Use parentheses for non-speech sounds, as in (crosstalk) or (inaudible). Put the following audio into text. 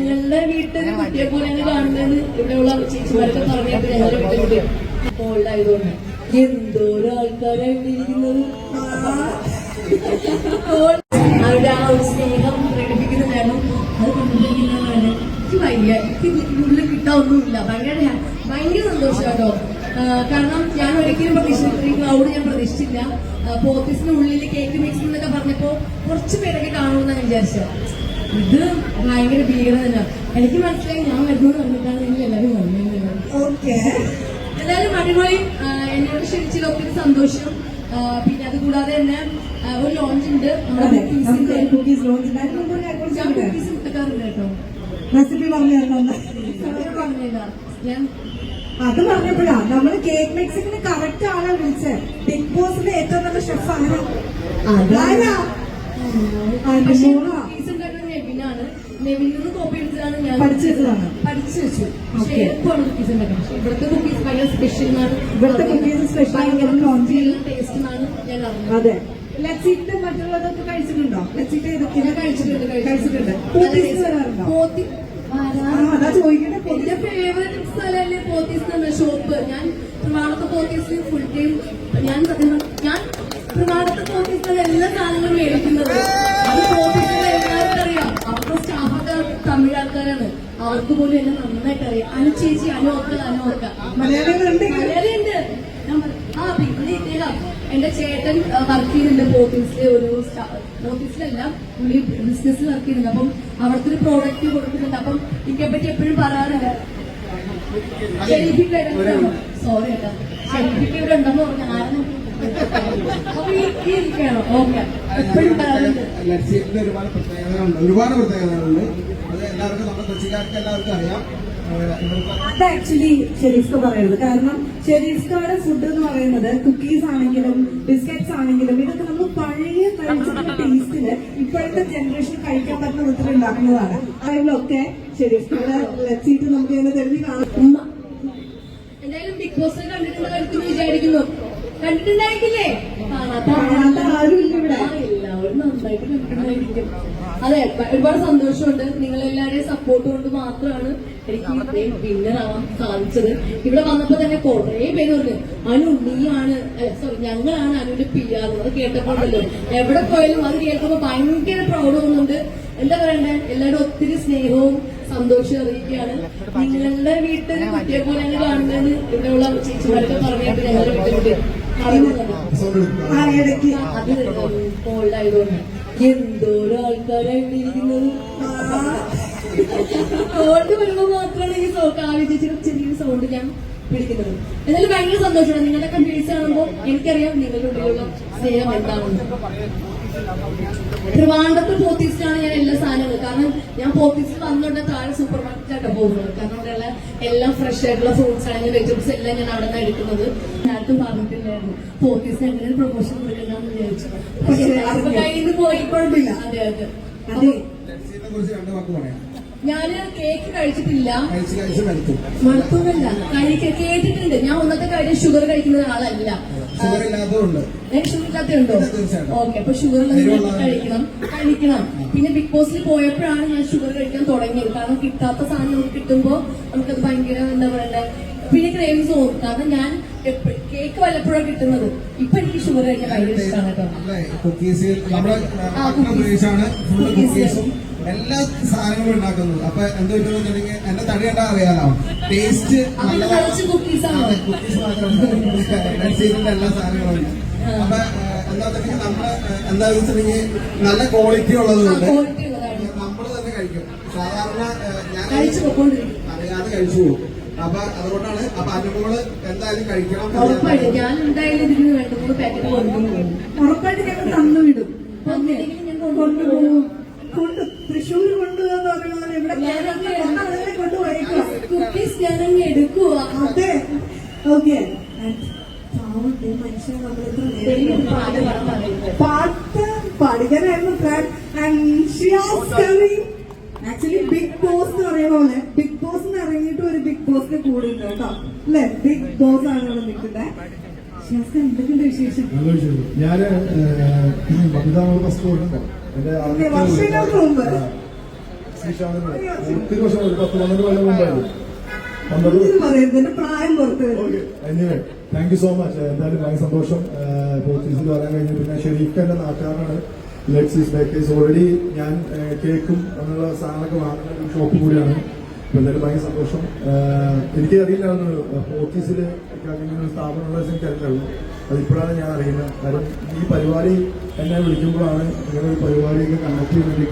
നിങ്ങളുടെ വീട്ടിൽ കുട്ടിയെ പോലെയാണ് കാണുന്നത്. ഇവിടെയുള്ള ചേച്ചിമാരൊക്കെ പറഞ്ഞിട്ട് ഞങ്ങളുടെ വീട്ടിൽ കോൾഡായതുകൊണ്ട് എന്തോരം ആൾക്കാരാണ് ഇവിടെ ഇരിക്കുന്നത് അവരുടെ ആ ഒരു സ്നേഹം പ്രകടിപ്പിക്കുന്ന കാരണം അത് കണ്ടിരിക്കുന്നതാണ് എനിക്ക് എനിക്ക് ഉള്ളിൽ കിട്ടാനൊന്നുമില്ല ഭയങ്കര ഭയങ്കര സന്തോഷമാട്ടോ കാരണം ഞാൻ ഒരിക്കലും പ്രതീക്ഷിച്ചില്ല ക്രൗഡ് ഞാൻ പ്രതീക്ഷിച്ചില്ല. പോത്തീസിന് ഉള്ളിൽ കേക്ക് മിക്സ് എന്നൊക്കെ പറഞ്ഞപ്പോ കുറച്ച് പേരൊക്കെ കാണുമെന്നാണ് വിചാരിച്ചത്. ഇത് ഭയങ്കര ഭീകരത തന്നെയാണ് എനിക്ക് മനസ്സിലായി ഞാൻ വരുന്നത് പറഞ്ഞിട്ടാണ് നിങ്ങൾ എല്ലാവരും വന്നിരുന്നത് ഓക്കെ. എല്ലാവരും അടിപൊളി. എന്നോട് ക്ഷണിച്ചതിൽ ഒത്തിരി സന്തോഷം. പിന്നെ അത് കൂടാതെ തന്നെ ഒരു ലോഞ്ച് ഉണ്ട്. കുക്കീസ് ലോഞ്ച് ഞാൻ കുക്കീസ് കേട്ടോ. റെസിപ്പി പറഞ്ഞു പറഞ്ഞില്ല ഞാൻ അത് പറഞ്ഞപ്പോഴാ നമ്മൾ കേക്ക് മിക്സിങ്ങിന് കറക്റ്റ് ആളെ വിളിച്ചത് ബിഗ് ബോസിന്റെ ഏറ്റവും നല്ല ഷെഫ് ആണ്. ആരാ? അതിന്റെ പക്ഷേ മോളാ. കുക്കീസ് ഉണ്ടാക്കുന്ന കോപ്പി ഞാൻ പഠിച്ചു വെച്ചതാണ്. പഠിച്ചു വെച്ചു. പക്ഷേ Okay. എളുപ്പമാണ് കുക്കീസ് ഉണ്ടാക്കാൻ പക്ഷേ ഇവിടുത്തെ കുക്കീസ് ഭയങ്കര സ്പെഷ്യൽ ഇവിടുത്തെ. ടേസ്റ്റ് എന്നാണ് ഞാൻ അറിഞ്ഞത് അതെ. ലച്ചിട്ട് മറ്റുള്ളതൊക്കെ കഴിച്ചിട്ടുണ്ടോ? ലച്ചിട്ട് കഴിച്ചിട്ടുണ്ട് പോത്തീസ് വരാറുണ്ടോ പോത്തി ആ വരാറുണ്ട്. അതാ ചോദിക്കട്ടെ എന്റെ ഫേവറേറ്റ് സ്ഥലമല്ലേ പോത്തീസ് എന്ന ഷോപ്പ് ഞാൻ പ്രമാണത്തെ പോത്തീസിൽ ഫുൾ ടൈം ഞാൻ ഞാൻ പ്രമാണത്തെ പോത്തീസിൽ എല്ലാ സാധനങ്ങളും മേടിക്കുന്നത് അത് പോത്തീസിൽ എല്ലാവർക്കും അറിയാം അവിടുത്തെ സ്റ്റാഫൊക്കെ തമിഴ് ആൾക്കാരാണ് അവർക്ക് പോലും എന്നെ നന്നായിട്ട് അറിയാം അനു ചേച്ചി അനുവക്ക അനുവക്ക മലയാളികളുണ്ട് മലയാളിയുണ്ട് ഞാൻ പറ- ആ പിന്നെ ഇദ്ദേഹം എന്റെ ചേട്ടൻ വർക്ക് ചെയ്യുന്നുണ്ട് പോത്തീസിലെ ഒരു പോത്തീസിലല്ല പുള്ളി ബിസിനസ് വർക്ക് ചെയ്യുന്നുണ്ട് അപ്പം അവിടുത്തെ ഒരു പ്രോഡക്റ്റ് കൊടുക്കുന്നുണ്ട് അപ്പം ഇതിനെ പറ്റി എപ്പോഴും ഷെരീഫിക്ക് സോറി ഇവിടെ ഉണ്ടെന്ന് പറഞ്ഞു ആരും ഒരുപാട് പ്രത്യേകതകളുണ്ട് ഒരുപാട് പ്രത്യേകതകളുണ്ട് എല്ലാവർക്കും നമ്മുടെ കൊച്ചിക്കാർക്ക് എല്ലാവർക്കും അറിയാം. അത് ആക്ച്വലി ഷെരീഫ്ക്ക് പറയുന്നത് കാരണം ഷെരീഫ്ക്കയുടെ ഫുഡ് എന്ന് പറയുന്നത് കുക്കീസ് ആണെങ്കിലും ബിസ്ക്കറ്റ്സ് ആണെങ്കിലും ഇതൊക്കെ നമ്മൾ പഴയ കഴിച്ചിട്ടുള്ള ടേസ്റ്റിൽ ഇപ്പോഴത്തെ ജനറേഷൻ കഴിക്കാൻ പറ്റുന്ന വിധത്തിൽ ഉണ്ടാക്കുന്നതാണ്. അതിലൊക്കെ ഷെരീഫ്ക്കയുടെ ലച്ചീറ്റ് നമുക്ക് ഇങ്ങനെ തെളിഞ്ഞ് കാണാം. എന്തായാലും ബിഗ് ബോസ് കണ്ടിട്ടുണ്ടായിരിക്കും വിചാരിക്കുന്നു. കണ്ടിട്ടുണ്ടായിരിക്കില്ലേ കാണാത്ത ആരുമില്ല ഇവിടെ. ആ, കണ്ടിട്ടുണ്ടായിരിക്കും അതെ ഒരുപാട് സന്തോഷമുണ്ട്. നിങ്ങൾ എല്ലാവരുടെയും സപ്പോർട്ട് കൊണ്ട് മാത്രമാണ് എനിക്ക് ഇത്രയും വിന്നർ ആവാൻ സാധിച്ചത്. ഇവിടെ വന്നപ്പോ തന്നെ കുറെ പേര് പറഞ്ഞു അനു നീയാണ് സോറി ഞങ്ങളാണ് അനുവിന്റെ പി ആർ അത് കേട്ടപ്പോഴല്ലോ എവിടെ പോയാലും അത് കേൾക്കുമ്പോ ഭയങ്കര പ്രൗഡ് തോന്നുന്നുണ്ട്. എന്താ പറയണ്ടേ? എല്ലാവരും ഒത്തിരി സ്നേഹവും സന്തോഷവും അറിയിക്കുകയാണ്. നിങ്ങളുടെ വീട്ടിൽ കുട്ടിയെ പോലെ കാണുന്നതെന്ന് ഇവിടെയുള്ള ചേച്ചിമാരൊക്കെ പറഞ്ഞിട്ട് ഞങ്ങളുടെ വീട്ടിൽ വരുമ്പോൾ സൗണ്ട് ഞാൻ എന്നാലും ഭയങ്കര സന്തോഷമാണ്. നിങ്ങളുടെ കമ്പീസ് കാണുമ്പോൾ എനിക്കറിയാം നിങ്ങളുടെ ഉള്ളിലുള്ള സ്നേഹം എന്താണെന്ന്. ട്രിവാൻഡ്രത്ത് പോത്തീസിലാണ് ഞാൻ എല്ലാ സാധനങ്ങളും. കാരണം ഞാൻ പോത്തീസിൽ വന്നിട്ട് താഴെ സൂപ്പർ മാർക്കറ്റിലാണ് പോകുന്നത്. കാരണം അവിടെയുള്ള എല്ലാം ഫ്രഷ് ആയിട്ടുള്ള ഫ്രൂട്ട്സ് ആണെങ്കിലും വെജിറ്റബിൾസ് എല്ലാം ഞാൻ അവിടെ നിന്ന് എടുക്കുന്നത്. ഞാനും പറഞ്ഞിട്ടില്ലായിരുന്നു പോത്തീസിന് എങ്ങനെ പ്രൊമോഷൻ കൊടുക്കണമെന്ന് വിചാരിച്ചു. പക്ഷേ അതിപ്പോ കയ്യിൽ നിന്ന് പോയി. കുഴപ്പമില്ല. അതെ അതെ. ഞാൻ കേക്ക് കഴിച്ചിട്ടില്ല. കഴിച്ച് കഴിച്ച് മടുത്തു മടുപ്പൊന്നുമില്ല കഴിക്ക കേട്ടിട്ടുണ്ട്. ഞാൻ ഒന്നത്തെ കാര്യം ഷുഗർ കഴിക്കുന്ന ഒരാളല്ല. ഓക്കെ അപ്പൊ ഷുഗർ കഴിക്കണം. കഴിക്കണം. പിന്നെ ബിഗ് ബോസിൽ പോയപ്പോഴാണ് ഞാൻ ഷുഗർ കഴിക്കാൻ തുടങ്ങിയത്. കാരണം കിട്ടാത്ത സാധനം നമുക്ക് കിട്ടുമ്പോ നമുക്കത് ഭയങ്കര എന്താ പറയണ്ടേ? പിന്നെ ക്രേവിങ്സ് തോന്നും കാരണം ഞാൻ കേക്ക് വല്ലപ്പോഴും കിട്ടുന്നത്? ഇപ്പൊ എനിക്ക് ഷുഗർ കഴിക്കാൻ ഭയങ്കര ഇഷ്ടമാണ് കേട്ടോ. എല്ലാ സാധനങ്ങളും ഉണ്ടാക്കുന്നത്. അപ്പൊ എന്ത് പറ്റുന്നുണ്ടെങ്കിൽ എന്റെ തടി കണ്ടാ അറിയാലോ. ടേസ്റ്റ്? കുക്കീസ് മാത്രമല്ല എല്ലാ സാധനങ്ങളും. അപ്പൊ എന്താ നമ്മൾ എന്താ വെച്ചിട്ടുണ്ടെങ്കിൽ നല്ല ക്വാളിറ്റി ഉള്ളതാണ്. നമ്മൾ തന്നെ കഴിക്കും. സാധാരണ ഞാൻ അറിയാതെ കഴിച്ചു പോകും. അപ്പൊ അതുകൊണ്ടാണ് അപ്പൊ അനുമോൾ എന്തായാലും കഴിക്കണം ഉറപ്പായിട്ട്. ഞാൻ എന്തായാലും ഇതിന് രണ്ട് മൂന്ന് പാക്കറ്റ് കൊണ്ടുപോകും ഉറപ്പായിട്ട് ഞങ്ങൾ തന്നു വിടും. കൊണ്ടുപോകും കൊണ്ട് തൃശ്ശൂർ കൊണ്ടുപോകാന്ന് പറയുന്നത് ഇവിടെ കേരളത്തിലെ കൊണ്ടുപോയേക്കാം കുക്കീസ് ഞാനങ്ങ് എടുക്കുക അതെ. ഓക്കെ. മനുഷ്യനെ നമ്മൾ എത്ര നേരം എനിക്ക് പാട്ട് പാടാൻ പറയുന്നത്. പാട്ട് പാടുകാരായിരുന്നു ആക്ച്വലി ബിഗ് ബോസ് എന്ന് പറയുന്ന പോലെ ബിഗ് ബോസ് എന്ന് ബോസിന്റെ കൂടെ ഉണ്ട് കേട്ടോ. അല്ലെ? ബിഗ് ബോസ് ആണ് ഇവിടെ നിൽക്കുന്നത് എന്തൊക്കെയുണ്ട് വിശേഷം? ഞാൻ (clears throat) വനിതാ ഫസ്റ്റ് എന്റെ വർഷങ്ങൾക്ക് മുമ്പ്. ഒത്തിരി വർഷം ഒരു പത്ത് പന്ത്രണ്ട് കൊല്ലം മുമ്പായിരുന്നു. വന്നത് ഇത് പറയരുത് പ്രായം പുറത്ത് വരും anyway thank you so much എന്തായാലും ഭയങ്കര സന്തോഷം. പോർച്ചുഗീസിൽ വരാൻ കഴിഞ്ഞു. പിന്നെ ഷെരീഫ് എന്റെ നാട്ടുകാരനാണ്. ബേക്കേഴ്സ് ഓൾറെഡി ഞാൻ കേക്കും അങ്ങനെയുള്ള സാധനങ്ങളൊക്കെ വാങ്ങുന്ന ഒരു ഷോപ്പ് കൂടിയാണ്. ഭയങ്കര സന്തോഷം എനിക്ക് അറിയില്ലായിരുന്നു ഓഫീസിൽ അങ്ങനെ ഒരു സ്ഥാപനമുള്ള എനിക്ക് അറിയില്ലായിരുന്നു അതിപ്പോഴാണ് ഞാൻ അറിയുന്നത്. കാരണം ഈ പരിപാടി എന്നെ വിളിക്കുമ്പോഴാണ് ഇങ്ങനെ ഒരു പരിപാടിയൊക്കെ കണ്ടക്ട് ചെയ്യുന്നത്.